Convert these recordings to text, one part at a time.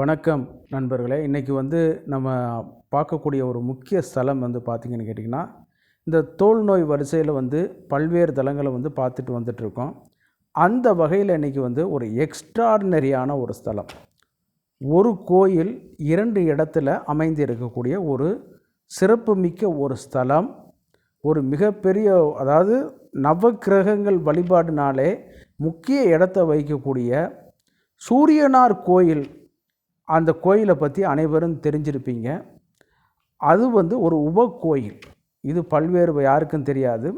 வணக்கம் நண்பர்களே. இன்றைக்கி வந்து நம்ம பார்க்கக்கூடிய ஒரு முக்கிய ஸ்தலம் வந்து பார்த்திங்கன்னு கேட்டிங்கன்னா இந்த தோல் நோய் வரிசையில் வந்து பல்வேறு தலங்களை வந்து பார்த்துட்டு வந்துட்ருக்கோம் அந்த வகையில் இன்றைக்கி வந்து ஒரு எக்ஸ்ட்ராடினரியான ஒரு ஸ்தலம். ஒரு கோயில் இரண்டு இடத்துல அமைந்து இருக்கக்கூடிய ஒரு சிறப்புமிக்க ஒரு ஸ்தலம். ஒரு மிகப்பெரிய அதாவது நவக்கிரகங்கள் வழிபாடுனாலே முக்கிய இடத்தை வகிக்கக்கூடிய சூரியனார் கோயில் அந்த கோயிலை பற்றி அனைவரும் தெரிஞ்சிருப்பீங்க. அது வந்து ஒரு உப கோயில் இது பல்வேறு யாருக்கும் தெரியாது.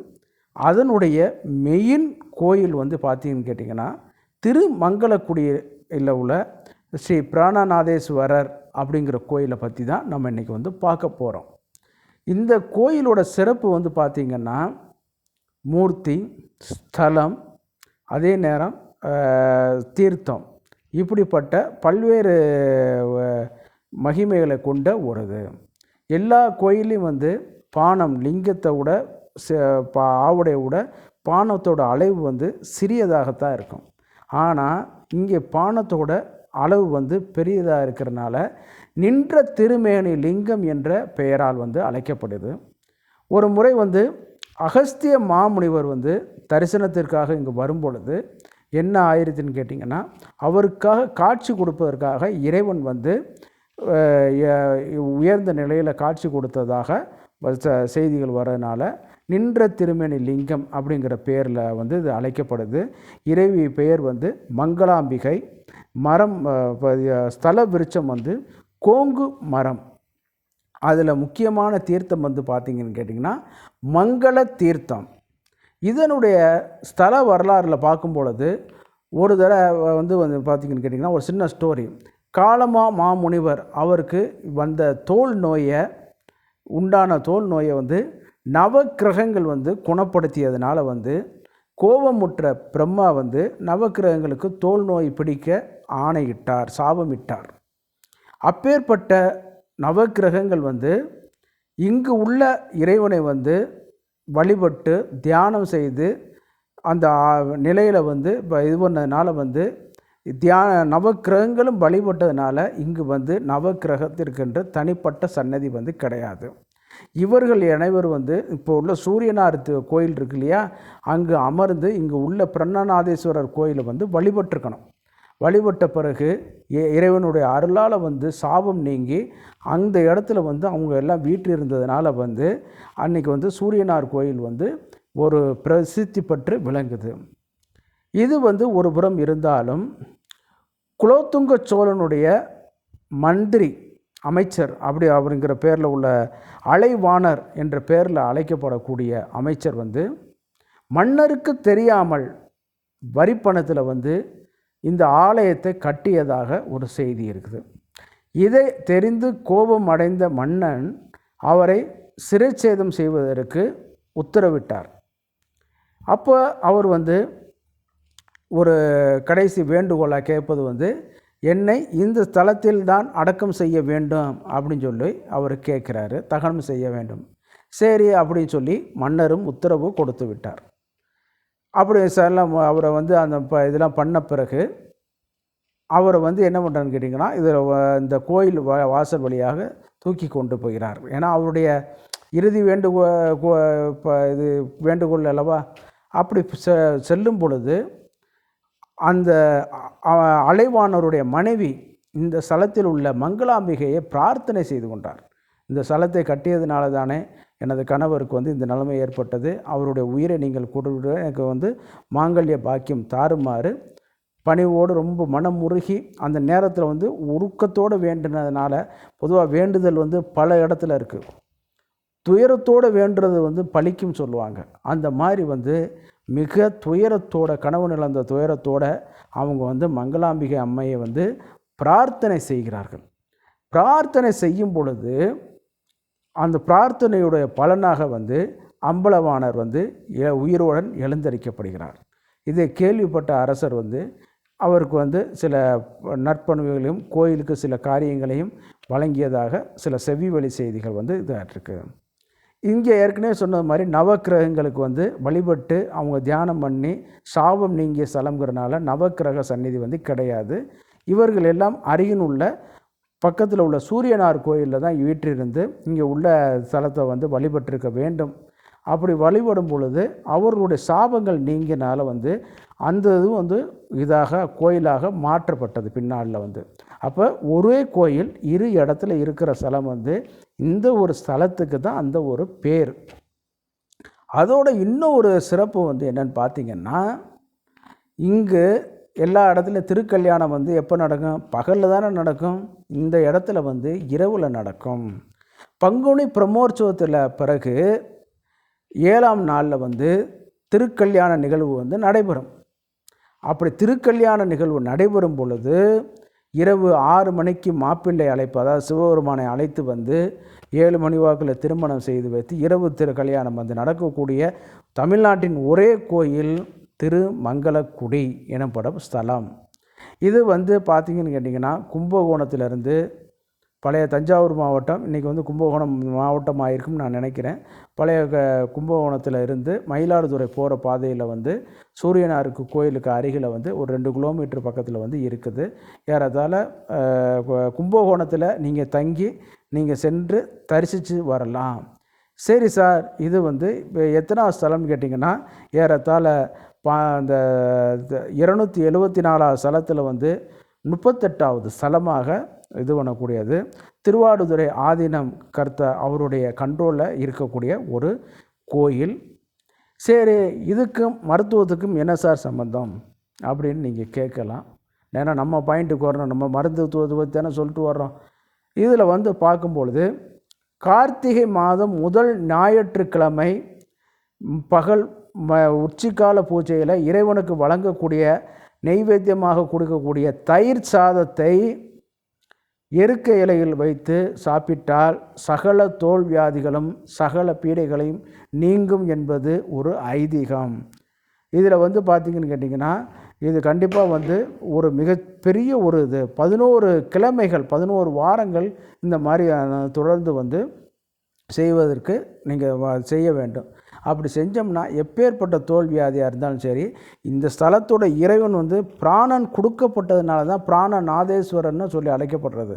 அதனுடைய மெயின் கோயில் வந்து பார்த்தீங்கன்னு கேட்டிங்கன்னா திருமங்கலக்குடியில் உள்ள ஸ்ரீ பிராணநாதேஸ்வரர் அப்படிங்கிற கோயிலை பற்றி தான் நம்ம இன்றைக்கி வந்து பார்க்க போகிறோம் இந்த கோயிலோட சிறப்பு வந்து பார்த்திங்கன்னா மூர்த்தி ஸ்தலம் அதே நேரம் தீர்த்தம். இப்படிப்பட்ட பல்வேறு மகிமைகளை கொண்ட ஒரு எல்லா கோயிலையும் வந்து பானம் லிங்கத்தை விட ச- பா ஆவுடைய விட பானத்தோட அளவு வந்து சிறியதாகத்தான் இருக்கும். ஆனால் இங்கே பானத்தோட அளவு வந்து பெரியதாக இருக்கிறனால நின்ற திருமேனி லிங்கம் என்ற பெயரால் வந்து அழைக்கப்படுது. ஒரு முறை வந்து அகஸ்திய மாமுனிவர் வந்து தரிசனத்திற்காக இங்கு வரும் பொழுது என்ன ஆயிருதுன்னு கேட்டிங்கன்னா அவருக்காக காட்சி கொடுப்பதற்காக இறைவன் வந்து உயர்ந்த நிலையில் காட்சி கொடுத்ததாக வ- ச- செய்திகள் வரதுனால நின்ற திருமணி லிங்கம் அப்படிங்கிற பேரில் வந்து இது அழைக்கப்படுது. இறைவி பெயர் வந்து மங்களாம்பிகை. மரம் ஸ்தல விருட்சம் வந்து கோங்கு மரம். அதில் முக்கியமான தீர்த்தம் வந்து பார்த்தீங்கன்னு கேட்டிங்கன்னா மங்கள தீர்த்தம். இதனுடைய ஸ்தல வரலாறில் பார்க்கும் பொழுது ஒரு தடவை வந்து வந்து பார்த்தீங்கன்னு கேட்டிங்கன்னா ஒரு சின்ன ஸ்டோரி காலமா மாமுனிவர் அவருக்கு வந்த தோல் நோயை உண்டான தோல் நோயை வந்து நவக்கிரகங்கள் வந்து குணப்படுத்தியதுனால வந்து கோபமுற்ற பிரம்மா வந்து நவக்கிரகங்களுக்கு தோல் நோய் பிடிக்க ஆணையிட்டார் சாபமிட்டார். அப்பேற்பட்ட நவக்கிரகங்கள் வந்து இங்கு உள்ள இறைவனை வந்து வழிபட்டு தியானம் செய்து அந்த நிலையில் வந்து இப்போ இது பண்ணதுனால வந்து தியான நவக்கிரகங்களும் வழிபட்டதுனால இங்கு வந்து நவக்கிரகத்திற்கென்று தனிப்பட்ட சன்னதி வந்து கிடையாது. இவர்கள் அனைவரும் வந்து இப்போ உள்ள சூரியனார் கோயில் இருக்கு இல்லையா? அங்கு அமர்ந்து இங்கு உள்ள பிரண்ணநாதேஸ்வரர் கோயிலை வந்து வழிபட்டிருக்கணும். வழிபட்ட பிறகு இ- இறைவனுடைய அருளால் வந்து சாபம் நீங்கி அந்த இடத்துல வந்து அவங்க எல்லாம் வீட்டில் இருந்ததுனால வந்து அன்னைக்கு வந்து சூரியனார் கோயில் வந்து ஒரு பிரசித்தி பெற்று விளங்குது. இது வந்து ஒரு புறம் இருந்தாலும் குலோத்துங்க சோழனுடைய மந்திரி அமைச்சர் அப்படி அப்படிங்கிற பேரில் உள்ள அலைவாணர் என்ற பேரில் அழைக்கப்படக்கூடிய அமைச்சர் வந்து மன்னருக்கு தெரியாமல் வரிப்பணத்தில் வந்து இந்த ஆலயத்தை கட்டியதாக ஒரு செய்தி இருக்குது. இதை தெரிந்து கோபம் அடைந்த மன்னன் அவரை சிறைச்சேதம் செய்வதற்கு உத்தரவிட்டார். அப்போ அவர் வந்து ஒரு கடைசி வேண்டுகோளாக கேட்பது வந்து என்னை இந்த ஸ்தலத்தில் தான் அடக்கம் செய்ய வேண்டும் அப்படின்னு சொல்லி அவர் கேட்குறாரு. தகனம் செய்ய வேண்டும். சரி அப்படின்னு சொல்லி மன்னரும் உத்தரவு கொடுத்து விட்டார். அப்படி செல்லம் அவரை வந்து அந்த ப இதெல்லாம் பண்ண பிறகு அவரை வந்து என்ன பண்ணுறான்னு கேட்டிங்கன்னா இதில் இந்த கோயில் வா வாசல் வழியாக தூக்கி கொண்டு போகிறார். ஏன்னா அவருடைய இறுதி வேண்டுகோ இப்போ இது வேண்டுகோள் அல்லவா? அப்படி செ செல்லும் பொழுது அந்த அ- மனைவி இந்த ஸ்தலத்தில் உள்ள மங்களாம்பிகையை பிரார்த்தனை செய்து கொண்டார். இந்த ஸ்தலத்தை கட்டியதுனால தானே எனது கணவருக்கு வந்து இந்த நிலைமை ஏற்பட்டது. அவருடைய உயிரை நீங்கள் கொடுக்க எனக்கு வந்து மாங்கல்ய பாக்கியம் தாறுமாறு பணிவோடு ரொம்ப மனம் உருகி அந்த நேரத்தில் வந்து உருக்கத்தோடு வேண்டினதுனால பொதுவாக வேண்டுதல் வந்து பல இடத்துல இருக்குது துயரத்தோடு வேண்டுறது வந்து பழிக்கும் சொல்லுவாங்க. அந்த மாதிரி வந்து மிக துயரத்தோட கணவன் இழந்த துயரத்தோட அவங்க வந்து மங்களாம்பிகை அம்மையை வந்து பிரார்த்தனை செய்கிறார்கள். பிரார்த்தனை செய்யும் பொழுது அந்த பிரார்த்தனையுடைய பலனாக வந்து அம்பலவாணர் வந்து எ- உயிருடன் எழுந்தரிக்கப்படுகிறார். இதை கேள்விப்பட்ட அரசர் வந்து அவருக்கு வந்து சில நற்பண்புகளையும் கோயிலுக்கு சில காரியங்களையும் வழங்கியதாக சில செவி வழி செய்திகள் வந்து இதாகிருக்கு இங்கே ஏற்கனவே சொன்னது மாதிரி நவக்கிரகங்களுக்கு வந்து வழிபட்டு அவங்க தியானம் பண்ணி சாபம் நீங்கிய ஸ்தலங்கிறனால நவக்கிரக சந்நிதி வந்து கிடையாது. இவர்கள் எல்லாம் அருகினுள்ள உள்ள பக்கத்தில் உள்ள சூரியனார் கோயிலில் தான் வீற்றிருந்து இங்கே உள்ள ஸ்தலத்தை வந்து வழிபட்டிருக்க வேண்டும். அப்படி வழிபடும் பொழுது அவர்களுடைய சாபங்கள் நீங்கினால வந்து அந்த இது வந்து இதாக கோயிலாக மாற்றப்பட்டது பின்னாளில் வந்து. அப்போ ஒரே கோயில் இரு இடத்துல இருக்கிற ஸ்தலம் வந்து இந்த ஒரு ஸ்தலத்துக்கு தான் அந்த ஒரு பேர். அதோட இன்னும் ஒரு சிறப்பு வந்து என்னன்னு பார்த்தீங்கன்னா இங்கு எல்லா இடத்துலையும் திருக்கல்யாணம் வந்து எப்போ நடக்கும்? பகலில் தானே நடக்கும். இந்த இடத்துல வந்து இரவில் நடக்கும். பங்குனி பிரமோற்சவத்தில் பிறகு ஏழாம் நாளில் வந்து திருக்கல்யாண நிகழ்வு வந்து நடைபெறும். அப்படி திருக்கல்யாண நிகழ்வு நடைபெறும் பொழுது இரவு ஆறு மணிக்கு மாப்பிள்ளை அழைப்பு அதாவது சிவபெருமானை அழைத்து வந்து ஏழு மணி வாக்கில் திருமணம் செய்து வைத்து இரவு திரு கல்யாணம் வந்து நடக்கக்கூடிய தமிழ்நாட்டின் ஒரே கோயில் திருமங்கலக்குடி எனப்படும் ஸ்தலம். இது வந்து பார்த்திங்கன்னு கேட்டிங்கன்னா கும்பகோணத்திலிருந்து பழைய தஞ்சாவூர் மாவட்டம் இன்றைக்கி வந்து கும்பகோணம் மாவட்டம் ஆயிருக்கும்னு நான் நினைக்கிறேன். பழைய க கும்பகோணத்தில் இருந்து மயிலாடுதுறை போகிற பாதையில் வந்து சூரியனாருக்கு கோயிலுக்கு அருகில் வந்து ஒரு ரெண்டு கிலோமீட்டர் பக்கத்தில் வந்து இருக்குது. ஏறத்தாழ கும்பகோணத்தில் நீங்கள் தங்கி நீங்கள் சென்று தரிசித்து வரலாம். சரி சார் இது வந்து இப்போ எத்தனாவது ஸ்தலம்னு கேட்டிங்கன்னா ஏறத்தாழ பா அந்த இருநூத்தி எழுபத்தி நாலாவது ஸ்தலத்தில் வந்து முப்பத்தெட்டாவது ஸ்தலமாக இது பண்ணக்கூடியது. திருவாடுதுறை ஆதீனம் கர்த்த அவருடைய கண்ட்ரோலில் இருக்கக்கூடிய ஒரு கோயில். சரி இதுக்கும் மருத்துவத்துக்கும் என்ன சார் சம்மந்தம் அப்படின்னு நீங்கள் கேட்கலாம். ஏன்னா நம்ம பாயிண்ட்டுக்கு வரணும். நம்ம மருத்துவத்துவத்தை பற்றி தானே சொல்லிட்டு வர்றோம். இதில் வந்து பார்க்கும்பொழுது கார்த்திகை மாதம் முதல் ஞாயிற்றுக்கிழமை பகல் ம உச்சிக்கால பூஜையில் இறைவனுக்கு வழங்கக்கூடிய நெய்வேத்தியமாக கொடுக்கக்கூடிய தயிர் சாதத்தை எருக்க இலையில் வைத்து சாப்பிட்டால் சகல தோல் வியாதிகளும் சகல பீடைகளையும் நீங்கும் என்பது ஒரு ஐதீகம். இதில் வந்து பார்த்தீங்கன்னு கேட்டிங்கன்னா இது கண்டிப்பாக வந்து ஒரு மிகப்பெரிய ஒரு இது. பதினோரு கிழமைகள் பதினோரு வாரங்கள் இந்த மாதிரி தொடர்ந்து வந்து செய்வதற்கு நீங்கள் செய்ய வேண்டும். அப்படி செஞ்சோம்னா எப்பேற்பட்ட தோல்வியாதியாக இருந்தாலும் சரி இந்த ஸ்தலத்தோட இறைவன் வந்து பிராணன் கொடுக்கப்பட்டதுனால தான் பிராண நாதேஸ்வரன்னு சொல்லி அழைக்கப்படுறது.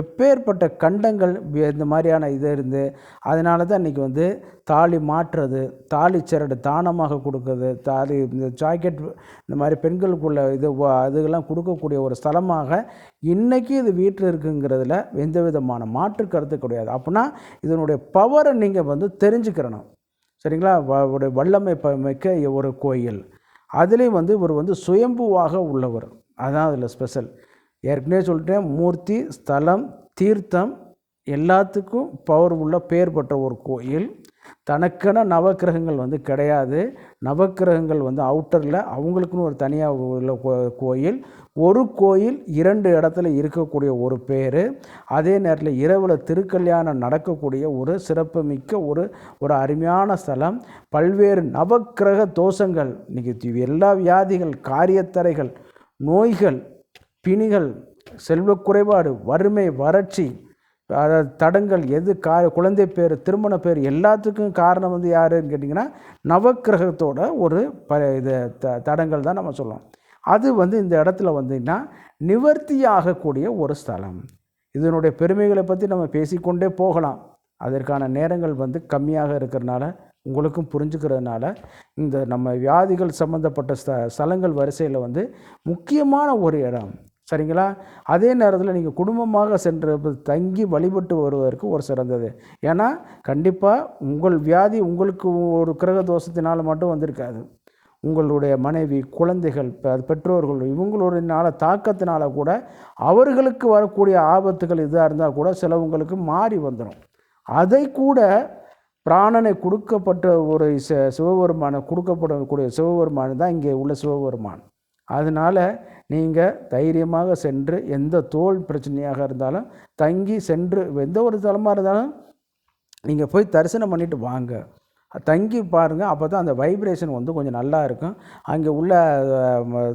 எப்பேற்பட்ட கண்டங்கள் இந்த மாதிரியான இது இருந்து அதனால தான் இன்றைக்கி வந்து தாலி மாற்றுறது தாலி சரடு தானமாக கொடுக்குறது தாலி இந்த ஜாக்கெட் இந்த மாதிரி பெண்களுக்குள்ள இது அதுகெல்லாம் கொடுக்கக்கூடிய ஒரு ஸ்தலமாக இன்றைக்கி இது வீட்டில் இருக்குங்கிறதுல எந்த விதமான மாற்று கருத்து கிடையாது. அப்படின்னா இதனுடைய பவரை நீங்கள் வந்து தெரிஞ்சுக்கிறணும். சரிங்களா? ஒரு வல்லமை மிக்க ஒரு கோயில். அதுலேயும் வந்து இவர் வந்து சுயம்புவாக உள்ளவர். அதான் அதில் ஸ்பெஷல். ஏற்கனவே சொல்லிட்டேன் மூர்த்தி ஸ்தலம் தீர்த்தம் எல்லாத்துக்கும் பவர் உள்ள பெயர் பெற்ற ஒரு கோயில். தனக்கென நவக்கிரகங்கள் வந்து கிடையாது. நவக்கிரகங்கள் வந்து அவுட்டரில் அவங்களுக்குன்னு ஒரு தனியாக உள்ள கோ- கோயில். ஒரு கோயில் இரண்டு இடத்துல இருக்கக்கூடிய ஒரு பேர் அதே நேரத்தில் இரவில் திருக்கல்யாணம் நடக்கக்கூடிய ஒரு சிறப்புமிக்க ஒரு ஒரு அருமையான ஸ்தலம் பல்வேறு நவக்கிரக தோஷங்கள் இன்றைக்கி எல்லா வியாதிகள் காரியத்தரைகள் நோய்கள் பிணிகள் செல்வ குறைபாடு வறுமை வறட்சி அதாவது தடங்கள் எது கா குழந்தை பேர் திருமண பேர் எல்லாத்துக்கும் காரணம் வந்து யாருன்னு கேட்டிங்கன்னா நவக்கிரகத்தோட ஒரு ப இது த தடங்கள் தான் நம்ம சொல்லலாம் அது வந்து இந்த இடத்துல வந்தீங்கன்னா நிவர்த்தியாகக்கூடிய ஒரு ஸ்தலம். இதனுடைய பெருமைகளை பற்றி நம்ம பேசிக்கொண்டே போகலாம். அதற்கான நேரங்கள் வந்து கம்மியாக இருக்கிறனால உங்களுக்கும் புரிஞ்சுக்கிறதுனால இந்த நம்ம வியாதிகள் சம்மந்தப்பட்ட ஸ்த ஸ்தலங்கள் வரிசையில் வந்து முக்கியமான ஒரு இடம். சரிங்களா? அதே நேரத்தில் நீங்கள் குடும்பமாக சென்று தங்கி வழிபட்டு வருவதற்கு ஒரு சிறந்தது. ஏன்னா கண்டிப்பாக உங்கள் வியாதி உங்களுக்கு ஒரு கிரக தோஷத்தினால் மட்டும் வந்திருக்காது. உங்களுடைய மனைவி குழந்தைகள் பெற்றோர்கள் இவங்களுடைய தாக்கத்தினால கூட அவர்களுக்கு வரக்கூடிய ஆபத்துகள் இதாக இருந்தால் கூட சிலவங்களுக்கு மாறி வந்துடும் அதை கூட பிராணனை கொடுக்கப்பட்ட ஒரு ச- சிவபெருமான கொடுக்கப்படக்கூடிய சிவபெருமான் தான் இங்கே உள்ள சிவபெருமான். அதனால் நீங்கள் தைரியமாக சென்று எந்த தோல் பிரச்சனையாக இருந்தாலும் தங்கி சென்று எந்த ஒரு தலமாக இருந்தாலும் நீங்கள் போய் தரிசனம் பண்ணிட்டு வாங்க. தங்கி பாருங்கள் அப்போ தான் அந்த வைப்ரேஷன் வந்து கொஞ்சம் நல்லா இருக்கும். அங்கே உள்ள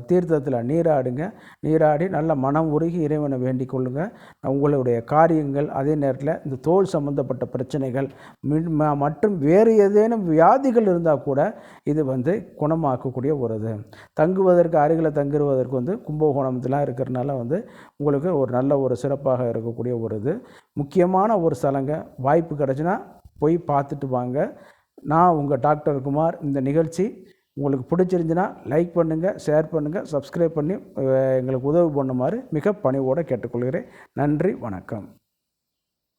தீர்த்தத்தில் நீராடுங்க. நீராடி நல்ல மனம் உருகி இறைவனை வேண்டிக் கொள்ளுங்கள் உங்களுடைய காரியங்கள் அதே நேரத்தில் இந்த தோல் சம்பந்தப்பட்ட பிரச்சனைகள் மின்- மற்றும் வேறு ஏதேனும் வியாதிகள் இருந்தால் கூட இது வந்து குணமாக்கக்கூடிய ஒரு இது தங்குவதற்கு அருகில் தங்குவதற்கு வந்து கும்பகோணத்துலாம் இருக்கிறனால வந்து உங்களுக்கு ஒரு நல்ல ஒரு சிறப்பாக இருக்கக்கூடிய ஒரு இது முக்கியமான ஒரு ஸ்தலங்க வாய்ப்பு கிடச்சுன்னா போய் பார்த்துட்டு வாங்க. நான் உங்கள் டாக்டர் குமார். இந்த நிகழ்ச்சி உங்களுக்கு பிடிச்சிருந்துன்னா லைக் பண்ணுங்கள் ஷேர் பண்ணுங்கள் சப்ஸ்கிரைப் பண்ணி எங்களுக்கு உதவி பண்ணுமாறு மிக பணிவோடு கேட்டுக்கொள்கிறேன். நன்றி வணக்கம்.